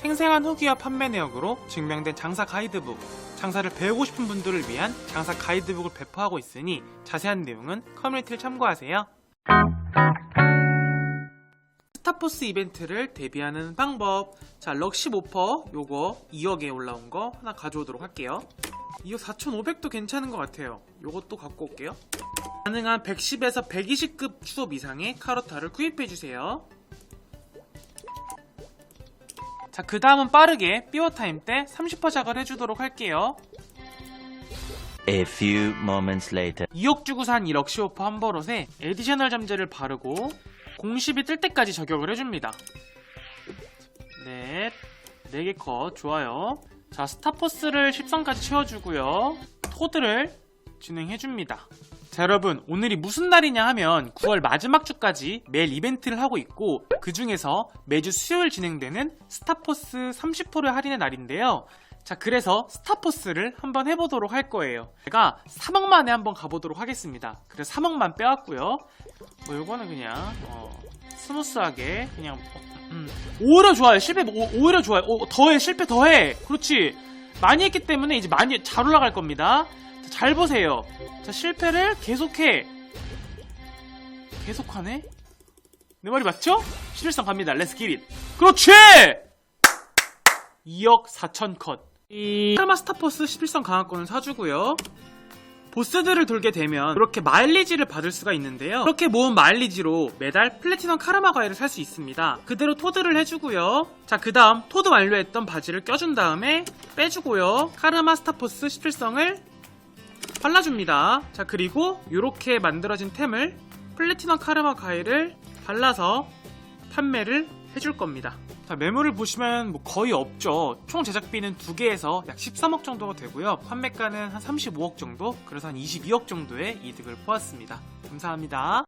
생생한 후기와 판매 내역으로 증명된 장사 가이드북, 장사를 배우고 싶은 분들을 위한 장사 가이드북을 배포하고 있으니 자세한 내용은 커뮤니티를 참고하세요. 스타포스 이벤트를 대비하는 방법. 자, 럭시 모퍼 요거 2억에 올라온 거 하나 가져오도록 할게요. 이거 4,500도 괜찮은 것 같아요. 요것도 갖고 올게요. 가능한 110에서 120급 추업 이상의 카로타를 구입해주세요. 자, 그 다음은 빠르게 삐워타임 때 30% 작을 해주도록 할게요. A few moments later. 2억 주고 산이 럭시오퍼 한 버릇에 에디셔널 잠재를 바르고 공십이 뜰 때까지 저격을 해줍니다. 넷, 4개 컷, 좋아요. 자, 스타포스를 10선까지 채워주고요. 토드를 진행해줍니다. 자, 여러분, 오늘이 무슨 날이냐 하면 9월 마지막 주까지 매일 이벤트를 하고 있고, 그 중에서 매주 수요일 진행되는 스타포스 30% 할인의 날인데요. 자, 그래서 스타포스를 한번 해보도록 할 거예요. 제가 3억 만에 한번 가보도록 하겠습니다. 그래서 3억만 빼왔고요. 뭐, 요거는 그냥, 어, 스무스하게, 그냥, 어, 음, 오히려 좋아요. 실패, 오, 오히려 좋아요. 오, 더해, 실패 더해. 그렇지. 많이 했기 때문에 이제 많이 잘 올라갈 겁니다. 자, 잘 보세요. 자, 실패를 계속해. 계속하네? 내 말이 맞죠? 실일성 갑니다. 렛츠 기릿. 그렇지! 2억 4천 컷. 이 카르마 스타포스 11성 강화권을 사주고요. 보스들을 돌게 되면 이렇게 마일리지를 받을 수가 있는데요. 이렇게 모은 마일리지로 매달 플래티넘 카르마 과일을 살 수 있습니다. 그대로 토드를 해주고요. 자, 그 다음 토드 완료했던 바지를 껴준 다음에 빼주고요. 카르마 스타포스 17성을 발라줍니다. 자, 그리고 이렇게 만들어진 템을 플래티넘 카르마 과일을 발라서 판매를 해줄 겁니다. 자, 매물을 보시면 뭐 거의 없죠. 총 제작비는 두 개에서 약 13억 정도가 되고요. 판매가는 한 35억 정도, 그래서 한 22억 정도의 이득을 보았습니다. 감사합니다.